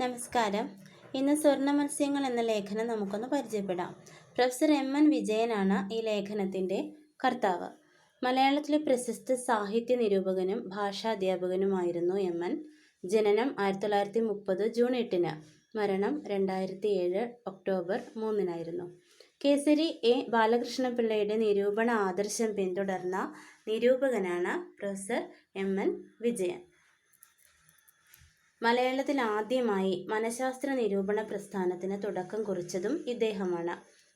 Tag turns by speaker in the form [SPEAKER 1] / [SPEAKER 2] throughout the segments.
[SPEAKER 1] നമസ്കാരം. ഇന്ന് സ്വർണ മത്സ്യങ്ങൾ എന്ന ലേഖനം നമുക്കൊന്ന് പരിചയപ്പെടാം. പ്രൊഫസർ എം എൻ വിജയനാണ് ഈ ലേഖനത്തിന്റെ കർത്താവ്. മലയാളത്തിലെ പ്രശസ്ത സാഹിത്യ നിരൂപകനും ഭാഷാധ്യാപകനുമായിരുന്നു എം എൻ. ജനനം ആയിരത്തി തൊള്ളായിരത്തി മുപ്പത് ജൂൺ എട്ടിന് മരണം രണ്ടായിരത്തി ഏഴ് ഒക്ടോബർ മൂന്നിനായിരുന്നു. കേസരി എ. ബാലകൃഷ്ണപിള്ളയുടെ നിരൂപണ ആദർശം പിന്തുടർന്ന നിരൂപകനാണ് പ്രൊഫസർ എം എൻ വിജയൻ. മലയാളത്തിൽ ആദ്യമായി മനഃശാസ്ത്ര നിരൂപണ പ്രസ്ഥാനത്തിന് തുടക്കം കുറിച്ചതും ഇദ്ദേഹമാണ്.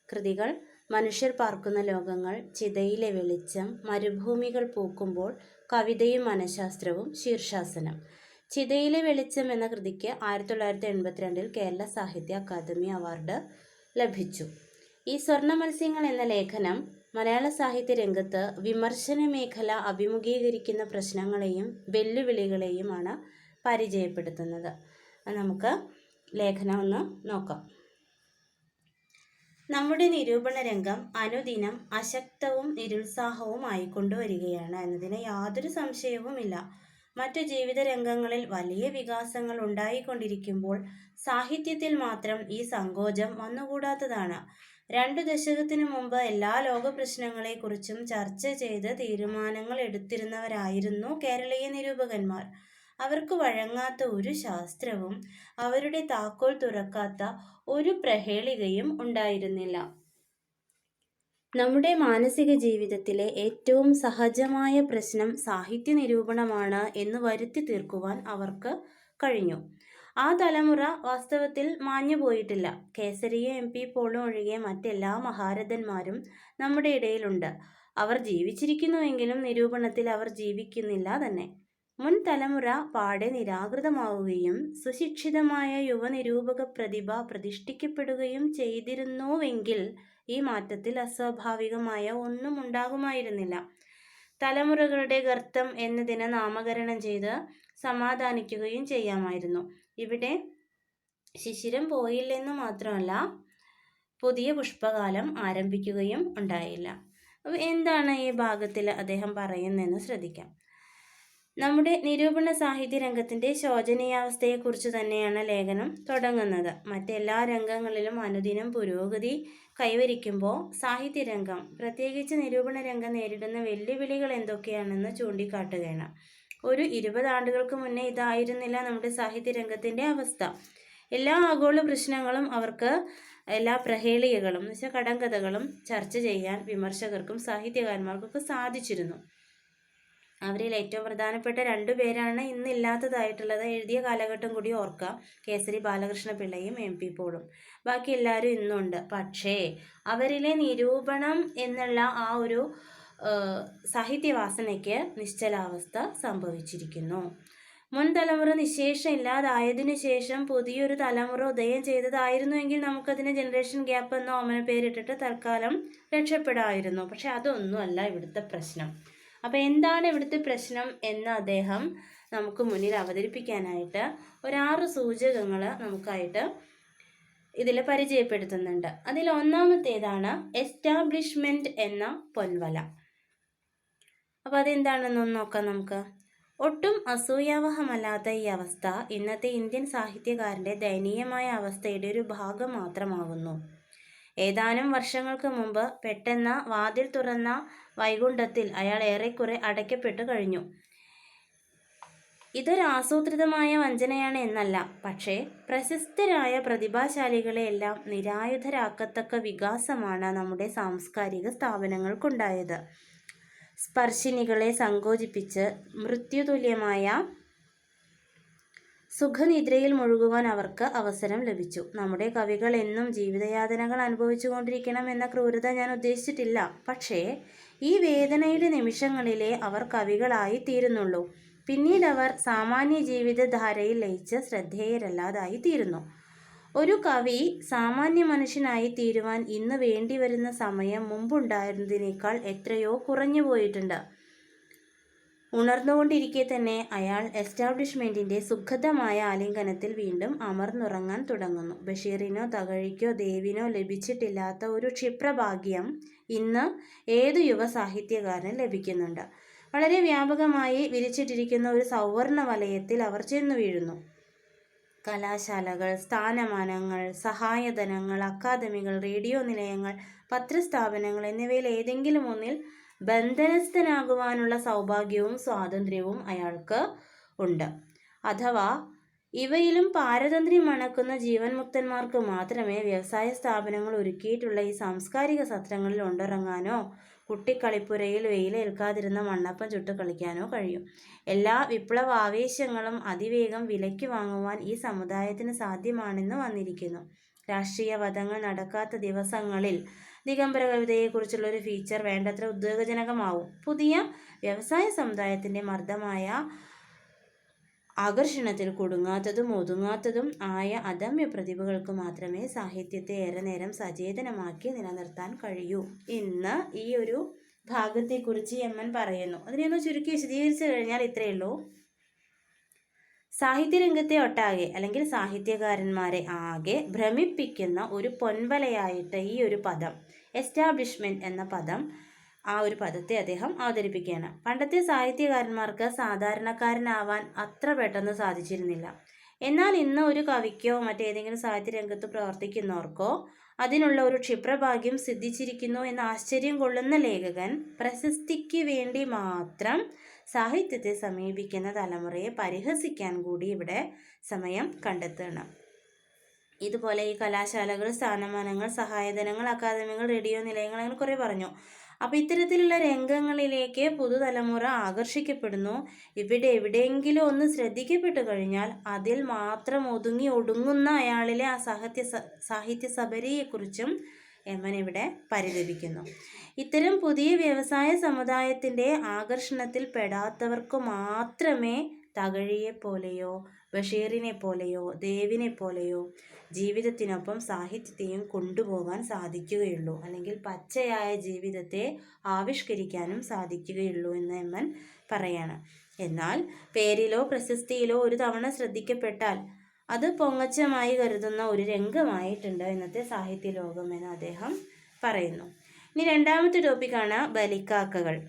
[SPEAKER 1] കൃതികൾ മനുഷ്യർ പാർക്കുന്ന ലോകങ്ങൾ ചിതയിലെ വെളിച്ചം മരുഭൂമികൾ പൂക്കുമ്പോൾ കവിതയും മനഃശാസ്ത്രവും ശീർഷാസനം. ചിതയിലെ വെളിച്ചം എന്ന കൃതിക്ക് ആയിരത്തി തൊള്ളായിരത്തി എൺപത്തിരണ്ടിൽ കേരള സാഹിത്യ അക്കാദമി അവാർഡ് ലഭിച്ചു. ഈ സ്വർണ മത്സ്യങ്ങൾ എന്ന ലേഖനം മലയാള സാഹിത്യ രംഗത്ത് വിമർശന മേഖല അഭിമുഖീകരിക്കുന്ന പ്രശ്നങ്ങളെയും വെല്ലുവിളികളെയുമാണ് പരിചയപ്പെടുത്തുന്നത്. നമുക്ക് ലേഖനം ഒന്ന് നോക്കാം. നമ്മുടെ നിരൂപണ രംഗം അനുദിനം അശക്തവും നിരുത്സാഹവും ആയിക്കൊണ്ടുവരികയാണ് എന്നതിന് യാതൊരു സംശയവുമില്ല. മറ്റു ജീവിത രംഗങ്ങളിൽ വലിയ വികാസങ്ങൾ ഉണ്ടായിക്കൊണ്ടിരിക്കുമ്പോൾ സാഹിത്യത്തിൽ മാത്രം ഈ സങ്കോചം വന്നുകൂടാത്തതാണ്. രണ്ടു ദശകത്തിന് മുമ്പ് എല്ലാ ലോക പ്രശ്നങ്ങളെക്കുറിച്ചും ചർച്ച ചെയ്ത് തീരുമാനങ്ങൾ എടുത്തിരുന്നവരായിരുന്നു കേരളീയ നിരൂപകന്മാർ. അവർക്ക് വഴങ്ങാത്ത ഒരു ശാസ്ത്രവും അവരുടെ താക്കോൽ തുറക്കാത്ത ഒരു പ്രഹേളികയും ഉണ്ടായിരുന്നില്ല. നമ്മുടെ മാനസിക ജീവിതത്തിലെ ഏറ്റവും സഹജമായ പ്രശ്നം സാഹിത്യ നിരൂപണമാണ് എന്ന് വരുത്തി തീർക്കുവാൻ അവർക്ക് കഴിഞ്ഞു. ആ തലമുറ വാസ്തവത്തിൽ മാഞ്ഞു പോയിട്ടില്ല. കേസരിയ എം പി പോളും ഒഴികെ മറ്റെല്ലാ മഹാരഥന്മാരും നമ്മുടെ ഇടയിലുണ്ട്. അവർ ജീവിച്ചിരിക്കുന്നുവെങ്കിലും നിരൂപണത്തിൽ അവർ ജീവിക്കുന്നില്ല തന്നെ. മുൻ തലമുറ പാടെ നിരാകൃതമാവുകയും സുശിക്ഷിതമായ യുവനിരൂപക പ്രതിഭ പ്രതിഷ്ഠിക്കപ്പെടുകയും ചെയ്തിരുന്നുവെങ്കിൽ ഈ മാറ്റത്തിൽ അസ്വാഭാവികമായ ഒന്നും ഉണ്ടാകുമായിരുന്നില്ല. തലമുറകളുടെ ഗർത്തം എന്നതിന് നാമകരണം ചെയ്ത് സമാധാനിക്കുകയും ചെയ്യാമായിരുന്നു. ഇവിടെ ശിശിരം പോയില്ലെന്ന് മാത്രമല്ല പുതിയ പുഷ്പകാലം ആരംഭിക്കുകയും ഉണ്ടായില്ല. അപ്പോൾ എന്താണ് ഈ ഭാഗത്തിൽ അദ്ദേഹം പറയുന്നതെന്ന് ശ്രദ്ധിക്കാം. നമ്മുടെ നിരൂപണ സാഹിത്യ രംഗത്തിന്റെ ശോചനീയാവസ്ഥയെക്കുറിച്ച് തന്നെയാണ് ലേഖനം തുടങ്ങുന്നത്. മറ്റെല്ലാ രംഗങ്ങളിലും അനുദിനം പുരോഗതി കൈവരിക്കുമ്പോൾ സാഹിത്യരംഗം പ്രത്യേകിച്ച് നിരൂപണ രംഗം നേരിടുന്ന വെല്ലുവിളികൾ എന്തൊക്കെയാണെന്ന് ചൂണ്ടിക്കാട്ടുകയാണ്. ഒരു ഇരുപത് ആണ്ടുകൾക്ക് മുന്നേ ഇതായിരുന്നില്ല നമ്മുടെ സാഹിത്യ സാഹിത്യരംഗത്തിന്റെ അവസ്ഥ. എല്ലാ ആഗോള പ്രശ്നങ്ങളും അവർക്ക് എല്ലാ പ്രഹേളികകളും എന്ന് വെച്ചാൽ കടങ്കഥകളും ചർച്ച ചെയ്യാൻ വിമർശകർക്കും സാഹിത്യകാരന്മാർക്കൊക്കെ സാധിച്ചിരുന്നു. അവരിൽ ഏറ്റവും പ്രധാനപ്പെട്ട രണ്ടു പേരാണ് ഇന്ന് ഇല്ലാത്തതായിട്ടുള്ളത്. എഴുതിയ കാലഘട്ടം കൂടി ഓർക്കാം. കേസരി ബാലകൃഷ്ണ പിള്ളയും എം പി പോളും. ബാക്കി എല്ലാവരും ഇന്നുണ്ട്. പക്ഷേ അവരിലെ നിരൂപണം എന്നുള്ള ആ ഒരു സാഹിത്യവാസനയ്ക്ക് നിശ്ചലാവസ്ഥ സംഭവിച്ചിരിക്കുന്നു. മുൻ തലമുറ നിശേഷം ഇല്ലാതായതിനു ശേഷം പുതിയൊരു തലമുറ ഉദയം ചെയ്തതായിരുന്നുവെങ്കിൽ നമുക്കതിന് ജനറേഷൻ ഗ്യാപ്പ് എന്ന ഓമന പേരിട്ടിട്ട് തൽക്കാലം രക്ഷപ്പെടാമായിരുന്നു പക്ഷെ അതൊന്നുമല്ല ഇവിടുത്തെ പ്രശ്നം. അപ്പോൾ എന്താണ് ഇവിടുത്തെ പ്രശ്നം എന്ന് അദ്ദേഹം നമുക്ക് മുന്നിൽ അവതരിപ്പിക്കാനായിട്ട് ഒരാറ് സൂചകങ്ങൾ നമുക്കായിട്ട് ഇതിൽ പരിചയപ്പെടുത്തുന്നുണ്ട്. അതിൽ ഒന്നാമത്തേതാണ് എസ്റ്റാബ്ലിഷ്മെന്റ് എന്ന പൊൻവല. അപ്പോൾ അതെന്താണെന്നൊന്ന് നോക്കാം നമുക്ക്. ഒട്ടും അസൂയാവഹമല്ലാത്ത ഈ അവസ്ഥ ഇന്നത്തെ ഇന്ത്യൻ സാഹിത്യകാരന്റെ ദയനീയമായ അവസ്ഥയുടെ ഒരു ഭാഗം മാത്രമാകുന്നു ഏതാനും വർഷങ്ങൾക്ക് മുമ്പ് പെട്ടെന്ന് വാതിൽ തുറന്ന വൈകുണ്ഠത്തിൽ അയാൾ ഏറെക്കുറെ അടയ്ക്കപ്പെട്ടു കഴിഞ്ഞു. ഇതൊരു ആസൂത്രിതമായ വഞ്ചനയാണ് എന്നല്ല. പക്ഷേ പ്രശസ്തരായ പ്രതിഭാശാലികളെ എല്ലാം നിരായുധരാക്കത്തക്ക വികാസമാണ് നമ്മുടെ സാംസ്കാരിക സ്ഥാപനങ്ങൾക്കുണ്ടായത്. സ്പർശിനികളെ സങ്കോചിപ്പിച്ച് മൃത്യുതുല്യമായ സുഖനിദ്രയിൽ മുഴുകുവാൻ അവർക്ക് അവസരം ലഭിച്ചു. നമ്മുടെ കവികൾ എന്നും ജീവിതയാതനകൾ അനുഭവിച്ചുകൊണ്ടിരിക്കണം എന്ന ക്രൂരത ഞാൻ ഉദ്ദേശിച്ചിട്ടില്ല. പക്ഷേ ഈ വേദനയുടെ നിമിഷങ്ങളിലെ അവർ കവികളായി തീരുന്നുള്ളൂ പിന്നീട് അവർ സാമാന്യ ജീവിതധാരയിൽ ലയിച്ച് ശ്രദ്ധേയരല്ലാതായി തീരുന്നു ഒരു കവി സാമാന്യ മനുഷ്യനായി തീരുവാൻ ഇന്ന് വേണ്ടിവരുന്ന സമയം മുമ്പുണ്ടായിരുന്നതിനേക്കാൾ എത്രയോ കുറഞ്ഞു പോയിട്ടുണ്ട് ഉണർന്നുകൊണ്ടിരിക്കെ തന്നെ അയാൾ എസ്റ്റാബ്ലിഷ്മെന്റിന്റെ സുഖദമായ ആലിംഗനത്തിൽ വീണ്ടും അമർന്നുറങ്ങാൻ തുടങ്ങുന്നു. ബഷീറിനോ തകഴിക്കോ ദേവിനോ ലഭിച്ചിട്ടില്ലാത്ത ഒരു ക്ഷിപ്രഭാഗ്യം ഇന്ന് ഏതു യുവ സാഹിത്യകാരനും ലഭിക്കുന്നുണ്ട്? വളരെ വ്യാപകമായി വിരിച്ചിട്ടിരിക്കുന്ന ഒരു സൗവർണ വലയത്തിൽ അവർ ചെന്നു വീഴുന്നു. കലാശാലകൾ സ്ഥാനമാനങ്ങൾ സഹായധനങ്ങൾ അക്കാദമികൾ റേഡിയോ നിലയങ്ങൾ പത്രസ്ഥാപനങ്ങൾ എന്നിവയിൽ ഏതെങ്കിലും ഒന്നിൽ ബന്ധനസ്ഥനാകുവാനുള്ള സൗഭാഗ്യവും സ്വാതന്ത്ര്യവും അയാൾക്ക് ഉണ്ട്. അഥവാ ഇവയിലും പാരതന്ത്ര്യം അണക്കുന്ന ജീവൻ മുക്തന്മാർക്ക് മാത്രമേ വ്യവസായ സ്ഥാപനങ്ങൾ ഒരുക്കിയിട്ടുള്ള ഈ സാംസ്കാരിക സത്രങ്ങളിൽ ഉണ്ടിറങ്ങാനോ കുട്ടിക്കളിപ്പുരയിൽ വെയിലേൽക്കാതിരുന്ന മണ്ണപ്പം ചുട്ട് കളിക്കാനോ കഴിയും. എല്ലാ വിപ്ലവ ആവേശങ്ങളും അതിവേഗം വിലയ്ക്ക് വാങ്ങുവാൻ ഈ സമുദായത്തിന് സാധ്യമാണെന്ന് വന്നിരിക്കുന്നു. രാഷ്ട്രീയ വധങ്ങൾ നടക്കാത്ത ദിവസങ്ങളിൽ ദിഗംബര കവിതയെക്കുറിച്ചുള്ള ഒരു ഫീച്ചർ വേണ്ടത്ര ഉദ്വേഗജനകമാവും. പുതിയ വ്യവസായ സമുദായത്തിന്റെ മർദ്ദമായ ആകർഷണത്തിൽ കുടുങ്ങാത്തതും ഒതുങ്ങാത്തതും ആയ അദമ്യ പ്രതിഭകൾക്ക് മാത്രമേ സാഹിത്യത്തെ ഏറെ നേരം സചേതനമാക്കി നിലനിർത്താൻ കഴിയൂ. ഇന്ന് ഈ ഒരു ഭാഗത്തെക്കുറിച്ച് എം എൻ പറയുന്നു. അതിനെയൊന്ന് ചുരുക്കി വിശദീകരിച്ചു കഴിഞ്ഞാൽ ഇത്രയേ ഉള്ളൂ. സാഹിത്യരംഗത്തെ ഒട്ടാകെ അല്ലെങ്കിൽ സാഹിത്യകാരന്മാരെ ആകെ ഭ്രമിപ്പിക്കുന്ന ഒരു പൊൻവലയായിട്ട് ഈ ഒരു പദം എസ്റ്റാബ്ലിഷ്മെന്റ് എന്ന പദം ആ ഒരു പദത്തെ അദ്ദേഹം അവതരിപ്പിക്കുകയാണ്. പണ്ടത്തെ സാഹിത്യകാരന്മാർക്ക് സാധാരണക്കാരനാവാൻ അത്ര പെട്ടെന്ന് സാധിച്ചിരുന്നില്ല. എന്നാൽ ഇന്ന് ഒരു കവിക്കോ മറ്റേതെങ്കിലും സാഹിത്യ രംഗത്ത് പ്രവർത്തിക്കുന്നവർക്കോ അതിനുള്ള ഒരു ക്ഷിപ്രഭാഗ്യം സിദ്ധിച്ചിരിക്കുന്നു എന്ന് ആശ്ചര്യം കൊള്ളുന്ന ലേഖകൻ പ്രശസ്തിക്ക് വേണ്ടി മാത്രം സാഹിത്യത്തെ സമീപിക്കുന്ന തലമുറയെ പരിഹസിക്കാൻ കൂടി ഇവിടെ സമയം കണ്ടെത്തണം. ഇതുപോലെ ഈ കലാശാലകൾ സ്ഥാനമാനങ്ങൾ സഹായധനങ്ങൾ അക്കാദമികൾ റേഡിയോ നിലയങ്ങൾ അങ്ങനെ കുറേ പറഞ്ഞു. അപ്പോൾ ഇത്തരത്തിലുള്ള രംഗങ്ങളിലേക്ക് പുതുതലമുറ ആകർഷിക്കപ്പെടുന്നു. ഇവിടെ എവിടെയെങ്കിലും ഒന്ന് ശ്രദ്ധിക്കപ്പെട്ടു കഴിഞ്ഞാൽ അതിൽ മാത്രം ഒതുങ്ങി ഒടുങ്ങുന്ന അയാളിലെ ആ സാഹിത്യ സാഹിത്യ സബരിയെക്കുറിച്ചും എമ്മൻ ഇവിടെ പരിതപിക്കുന്നു ഇത്തരം പുതിയ വ്യവസായ സമുദായത്തിന്റെ ആകർഷണത്തിൽ പെടാത്തവർക്ക് മാത്രമേ തകഴിയെ പോലെയോ ബഷീറിനെ പോലെയോ ദേവിനെ പോലെയോ ജീവിതത്തിനൊപ്പം സാഹിത്യത്തെയും കൊണ്ടുപോകാൻ സാധിക്കുകയുള്ളൂ. അല്ലെങ്കിൽ പച്ചയായ ജീവിതത്തെ ആവിഷ്കരിക്കാനും സാധിക്കുകയുള്ളൂ എന്ന് എമ്മൻ പറയാണ്. എന്നാൽ പേരിലോ പ്രശസ്തിയിലോ ഒരു തവണ ശ്രദ്ധിക്കപ്പെട്ടാൽ അത് പൊങ്ങച്ചമായി കരുതുന്ന ഒരു രംഗമായിട്ടുണ്ട് ഇന്നത്തെ സാഹിത്യ ലോകം എന്ന് അദ്ദേഹം പറയുന്നു. ഇനി രണ്ടാമത്തെ ടോപ്പിക്കാണ് ബലിക്കാക്കകൾ.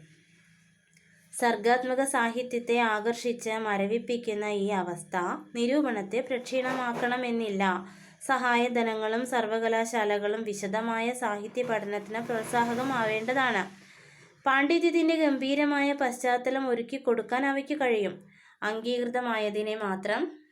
[SPEAKER 1] സർഗാത്മക സാഹിത്യത്തെ ആകർഷിച്ച് മരവിപ്പിക്കുന്ന ഈ അവസ്ഥ നിരൂപണത്തെ പ്രക്ഷീണമാക്കണമെന്നില്ല. സഹായധനങ്ങളും സർവകലാശാലകളും വിശദമായ സാഹിത്യ പഠനത്തിന് പ്രോത്സാഹകമാവേണ്ടതാണ്. പാണ്ഡിത്യത്തിന്റെ ഗംഭീരമായ പശ്ചാത്തലം ഒരുക്കി കൊടുക്കാൻ അവയ്ക്ക് കഴിയും. അംഗീകൃതമായതിനെ മാത്രം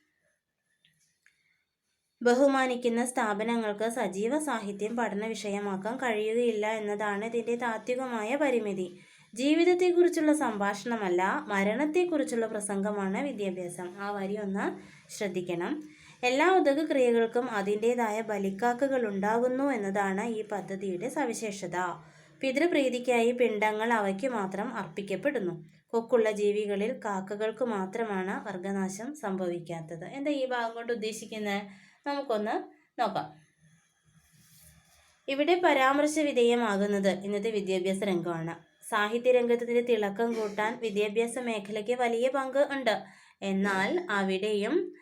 [SPEAKER 1] ബഹുമാനിക്കുന്ന സ്ഥാപനങ്ങൾക്ക് സജീവ സാഹിത്യം പഠന വിഷയമാക്കാൻ കഴിയുകയില്ല എന്നതാണ് ഇതിന്റെ താത്വികമായ പരിമിതി. ജീവിതത്തെക്കുറിച്ചുള്ള സംഭാഷണമല്ല മരണത്തെക്കുറിച്ചുള്ള പ്രസംഗമാണ് വിദ്യാഭ്യാസം. ആ വരി ഒന്ന് ശ്രദ്ധിക്കണം. എല്ലാ ഉദക ക്രിയകൾക്കും അതിന്റേതായ ബലിക്കാക്കകൾ ഉണ്ടാകുന്നു എന്നതാണ് ഈ പദ്ധതിയുടെ സവിശേഷത. പിതൃപ്രീതിക്കായി പിണ്ടങ്ങൾ അവയ്ക്ക് മാത്രം അർപ്പിക്കപ്പെടുന്നു. കൊക്കുള്ള ജീവികളിൽ കാക്കകൾക്ക് മാത്രമാണ് വർഗനാശം സംഭവിക്കാത്തത്. എന്താ ഈ ഭാഗം കൊണ്ട് ഉദ്ദേശിക്കുന്നത് നമുക്കൊന്ന് നോക്കാം. ഇവിടെ പരാമർശ വിധേയമാകുന്നത് ഇന്നത്തെ വിദ്യാഭ്യാസ രംഗമാണ്. സാഹിത്യ രംഗത്തിന്റെ തിളക്കം കൂട്ടാൻ വിദ്യാഭ്യാസ മേഖലയ്ക്ക് വലിയ പങ്ക് ഉണ്ട്. എന്നാൽ അവിടെയും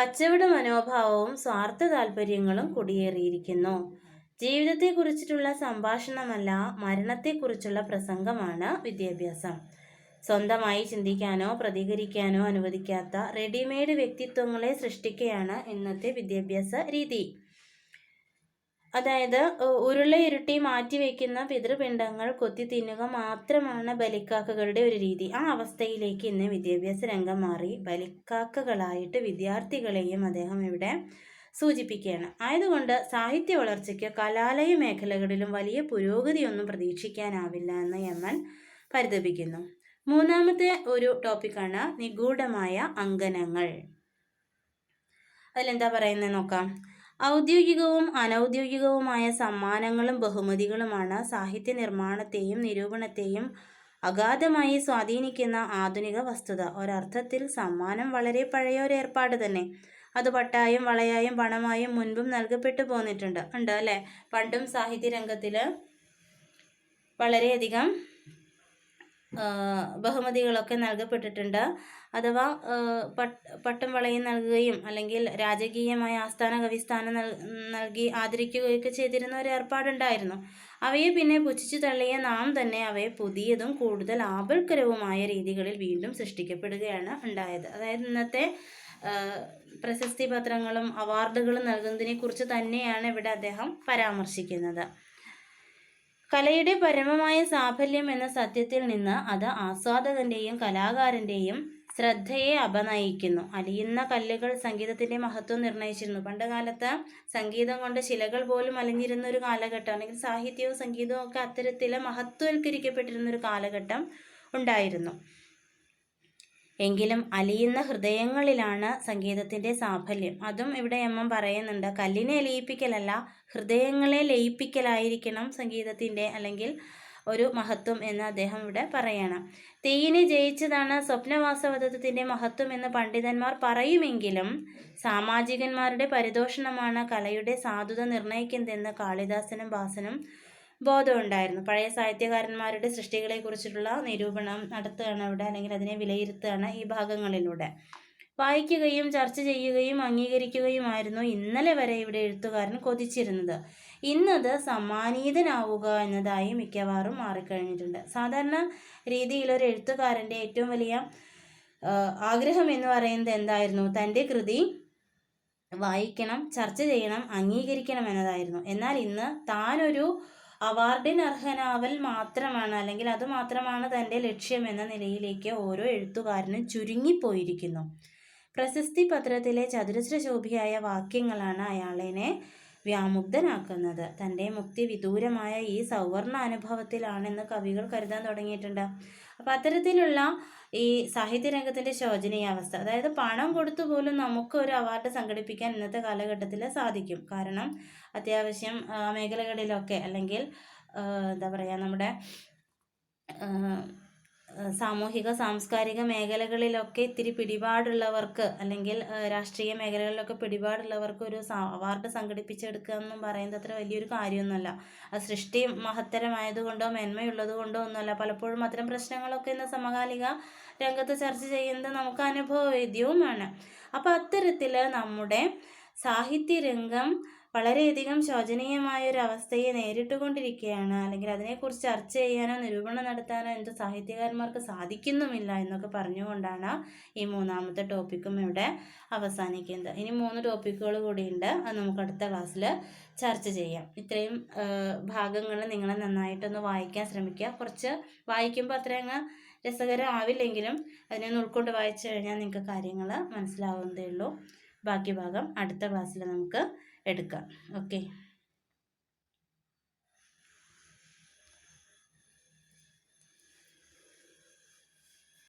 [SPEAKER 1] കച്ചവട മനോഭാവവും സ്വാർത്ഥ താല്പര്യങ്ങളും കുടിയേറിയിരിക്കുന്നു. ജീവിതത്തെക്കുറിച്ചിട്ടുള്ള സംഭാഷണമല്ല മരണത്തെക്കുറിച്ചുള്ള പ്രസംഗമാണ് വിദ്യാഭ്യാസം. സ്വന്തമായി ചിന്തിക്കാനോ പ്രതികരിക്കാനോ അനുവദിക്കാത്ത റെഡിമെയ്ഡ് വ്യക്തിത്വങ്ങളെ സൃഷ്ടിക്കുകയാണ് ഇന്നത്തെ വിദ്യാഭ്യാസ രീതി. അതായത് ഉരുളയിരുട്ടി മാറ്റിവെക്കുന്ന പിതൃപിണ്ഡങ്ങൾ കൊത്തി തിന്നുക മാത്രമാണ് ബലിക്കാക്കകളുടെ ഒരു രീതി. ആ അവസ്ഥയിലേക്ക് ഇന്ന് വിദ്യാഭ്യാസ രംഗം മാറി. ബലിക്കാക്കകളായിട്ട് വിദ്യാർത്ഥികളെയും അദ്ദേഹം ഇവിടെ സൂചിപ്പിക്കുകയാണ്. ആയതുകൊണ്ട് സാഹിത്യ വളർച്ചയ്ക്ക് കലാലയ മേഖലകളിലും വലിയ പുരോഗതിയൊന്നും പ്രതീക്ഷിക്കാനാവില്ല എന്ന് എമ്മൻ പരിതപിക്കുന്നു. മൂന്നാമത്തെ ഒരു ടോപ്പിക്കാണ് നിഗൂഢമായ അങ്കനങ്ങൾ അതിലെന്താ പറയുന്നത് നോക്കാം. ഔദ്യോഗികവും അനൗദ്യോഗികവുമായ സമ്മാനങ്ങളും ബഹുമതികളുമാണ് സാഹിത്യ നിർമ്മാണത്തെയും നിരൂപണത്തെയും അഗാധമായി സ്വാധീനിക്കുന്ന ആധുനിക വസ്തുത. ഒരർത്ഥത്തിൽ സമ്മാനം വളരെ പഴയ ഒരു ഏർപ്പാട് തന്നെ. അത് പട്ടായും വളയായും പണമായും മുൻപും നൽകപ്പെട്ടു പോന്നിട്ടുണ്ട്. ഉണ്ട് അല്ലേ? പണ്ടും സാഹിത്യ രംഗത്തിൽ വളരെയധികം ബഹുമതികളൊക്കെ നൽകപ്പെട്ടിട്ടുണ്ട്. അഥവാ പട്ടം വളയം നൽകുകയും അല്ലെങ്കിൽ രാജകീയമായ ആസ്ഥാന കവിസ്ഥാനം നൽകി ആദരിക്കുകയൊക്കെ ചെയ്തിരുന്ന ഒരു ഏർപ്പാടുണ്ടായിരുന്നു. അവയെ പിന്നെ പുച്ഛിച്ചു തള്ളിയ നാം തന്നെ അവയെ പുതിയതും കൂടുതൽ ആപൽക്കരവുമായ രീതികളിൽ വീണ്ടും സൃഷ്ടിക്കപ്പെടുകയാണ് ഉണ്ടായത്. അതായത് ഇന്നത്തെ പ്രശസ്തി പത്രങ്ങളും അവാർഡുകളും നൽകുന്നതിനെക്കുറിച്ച് തന്നെയാണ് ഇവിടെ അദ്ദേഹം പരാമർശിക്കുന്നത്. കലയുടെ പരമമായ സാഫല്യം എന്ന സത്യത്തിൽ നിന്ന് അത് ആസ്വാദകന്റെയും കലാകാരന്റെയും ശ്രദ്ധയെ അപനയിക്കുന്നു. അലിയുന്ന കല്ലുകൾ സംഗീതത്തിന്റെ മഹത്വം നിർണയിച്ചിരുന്നു. പണ്ട് കാലത്ത് സംഗീതം കൊണ്ട് ശിലകൾ പോലും അലിഞ്ഞിരുന്ന ഒരു കാലഘട്ടം അല്ലെങ്കിൽ സാഹിത്യവും സംഗീതവും ഒക്കെ അത്തരത്തിൽ മഹത്വവൽക്കരിക്കപ്പെട്ടിരുന്ന ഒരു കാലഘട്ടം ഉണ്ടായിരുന്നു. എങ്കിലും അലിയുന്ന ഹൃദയങ്ങളിലാണ് സംഗീതത്തിന്റെ സാഫല്യം. അതും ഇവിടെ എം എം പറയുന്നുണ്ട് കല്ലിനെ ലയിപ്പിക്കലല്ല ഹൃദയങ്ങളെ ലയിപ്പിക്കലായിരിക്കണം സംഗീതത്തിന്റെ അല്ലെങ്കിൽ ഒരു മഹത്വം എന്ന് അദ്ദേഹം ഇവിടെ പറയണം. തെയ്യിനെ ജയിച്ചതാണ് സ്വപ്നവാസവതത്തിന്റെ മഹത്വം എന്ന് പണ്ഡിതന്മാർ പറയുമെങ്കിലും സാമാജികന്മാരുടെ പരിതോഷണമാണ് കലയുടെ സാധുത നിർണയിക്കുന്നതെന്ന് കാളിദാസനും ഭാസനും ബോധമുണ്ടായിരുന്നു. പഴയ സാഹിത്യകാരന്മാരുടെ സൃഷ്ടികളെക്കുറിച്ചിട്ടുള്ള നിരൂപണം നടത്തുകയാണ് അവിടെ അല്ലെങ്കിൽ അതിനെ വിലയിരുത്തുകയാണ് ഈ ഭാഗങ്ങളിലൂടെ. വായിക്കുകയും ചർച്ച ചെയ്യുകയും അംഗീകരിക്കുകയുമായിരുന്നു ഇന്നലെ വരെ ഇവിടെ എഴുത്തുകാരൻ കൊതിച്ചിരുന്നത്. ഇന്നത് സമ്മാനീതനാവുക എന്നതായി മിക്കവാറും മാറിക്കഴിഞ്ഞിട്ടുണ്ട്. സാധാരണ രീതിയിൽ ഒരു എഴുത്തുകാരന്റെ ഏറ്റവും വലിയ ആഗ്രഹം എന്ന് പറയുന്നത് എന്തായിരുന്നു? തന്റെ കൃതി വായിക്കണം ചർച്ച ചെയ്യണം അംഗീകരിക്കണം എന്നതായിരുന്നു. എന്നാൽ ഇന്ന് താനൊരു അവാർഡിന് അർഹനാവൽ മാത്രമാണ് അല്ലെങ്കിൽ അത് മാത്രമാണ് തന്റെ ലക്ഷ്യമെന്ന നിലയിലേക്ക് ഓരോ എഴുത്തുകാരനും ചുരുങ്ങിപ്പോയിരിക്കുന്നു. പ്രശസ്തി പത്രത്തിലെ ചതുരശ്ര ശോഭിയായ വാക്യങ്ങളാണ് അയാളിനെ വ്യാമുഗ്ധനാക്കുന്നത്. തന്റെ മുക്തി വിദൂരമായ ഈ സൗവർണ അനുഭവത്തിലാണെന്ന് കവികൾ കരുതാൻ തുടങ്ങിയിട്ടുണ്ട്. അപ്പം അത്തരത്തിലുള്ള ഈ സാഹിത്യരംഗത്തിന്റെ ശോചനീയാവസ്ഥ അതായത് പണം കൊടുത്തു പോലും നമുക്ക് ഒരു അവാർഡ് സംഘടിപ്പിക്കാൻ ഇന്നത്തെ കാലഘട്ടത്തിൽ സാധിക്കും. കാരണം അത്യാവശ്യം മേഖലകളിലൊക്കെ അല്ലെങ്കിൽ എന്താ പറയുക നമ്മുടെ സാമൂഹിക സാംസ്കാരിക മേഖലകളിലൊക്കെ ഇത്തിരി പിടിപാടുള്ളവർക്ക് അല്ലെങ്കിൽ രാഷ്ട്രീയ മേഖലകളിലൊക്കെ പിടിപാടുള്ളവർക്ക് ഒരു അവാർഡ് സംഘടിപ്പിച്ചെടുക്കുക എന്നും പറയുന്നത് അത്ര വലിയൊരു കാര്യമൊന്നുമല്ല. ആ സൃഷ്ടി മഹത്തരമായതുകൊണ്ടോ മേന്മയുള്ളത് കൊണ്ടോ ഒന്നുമല്ല. പലപ്പോഴും അത്തരം പ്രശ്നങ്ങളൊക്കെ ഇന്ന് സമകാലിക രംഗത്ത് ചർച്ച ചെയ്യുന്നത് നമുക്ക് അനുഭവവേദ്യവുമാണ്. അപ്പോൾ അത്തരത്തിൽ നമ്മുടെ സാഹിത്യരംഗം വളരെയധികം ശോചനീയമായ ഒരു അവസ്ഥയെ നേരിട്ടുകൊണ്ടിരിക്കുകയാണ്. അല്ലെങ്കിൽ അതിനെക്കുറിച്ച് ചർച്ച ചെയ്യാനോ നിരൂപണം നടത്താനോ എന്ത് സാഹിത്യകാരന്മാർക്ക് സാധിക്കുന്നുമില്ല എന്നൊക്കെ പറഞ്ഞുകൊണ്ടാണ് ഈ മൂന്നാമത്തെ ടോപ്പിക്കും ഇവിടെ അവസാനിക്കുന്നത്. ഇനി മൂന്ന് ടോപ്പിക്കുകൾ കൂടിയുണ്ട്. അത് നമുക്ക് അടുത്ത ക്ലാസ്സിൽ ചർച്ച ചെയ്യാം. ഇത്രയും ഭാഗങ്ങൾ നിങ്ങൾ നന്നായിട്ടൊന്ന് വായിക്കാൻ ശ്രമിക്കുക. കുറച്ച് വായിക്കുമ്പോൾ അത്ര അങ്ങ് രസകരമാവില്ലെങ്കിലും അതിനൊന്ന് ഉൾക്കൊണ്ട് വായിച്ചു കഴിഞ്ഞാൽ നിങ്ങൾക്ക് കാര്യങ്ങൾ മനസ്സിലാവുന്നതേ ഉള്ളൂ. ബാക്കി ഭാഗം അടുത്ത ക്ലാസ്സിൽ നമുക്ക് എടുക്കാം. ഓക്കെ.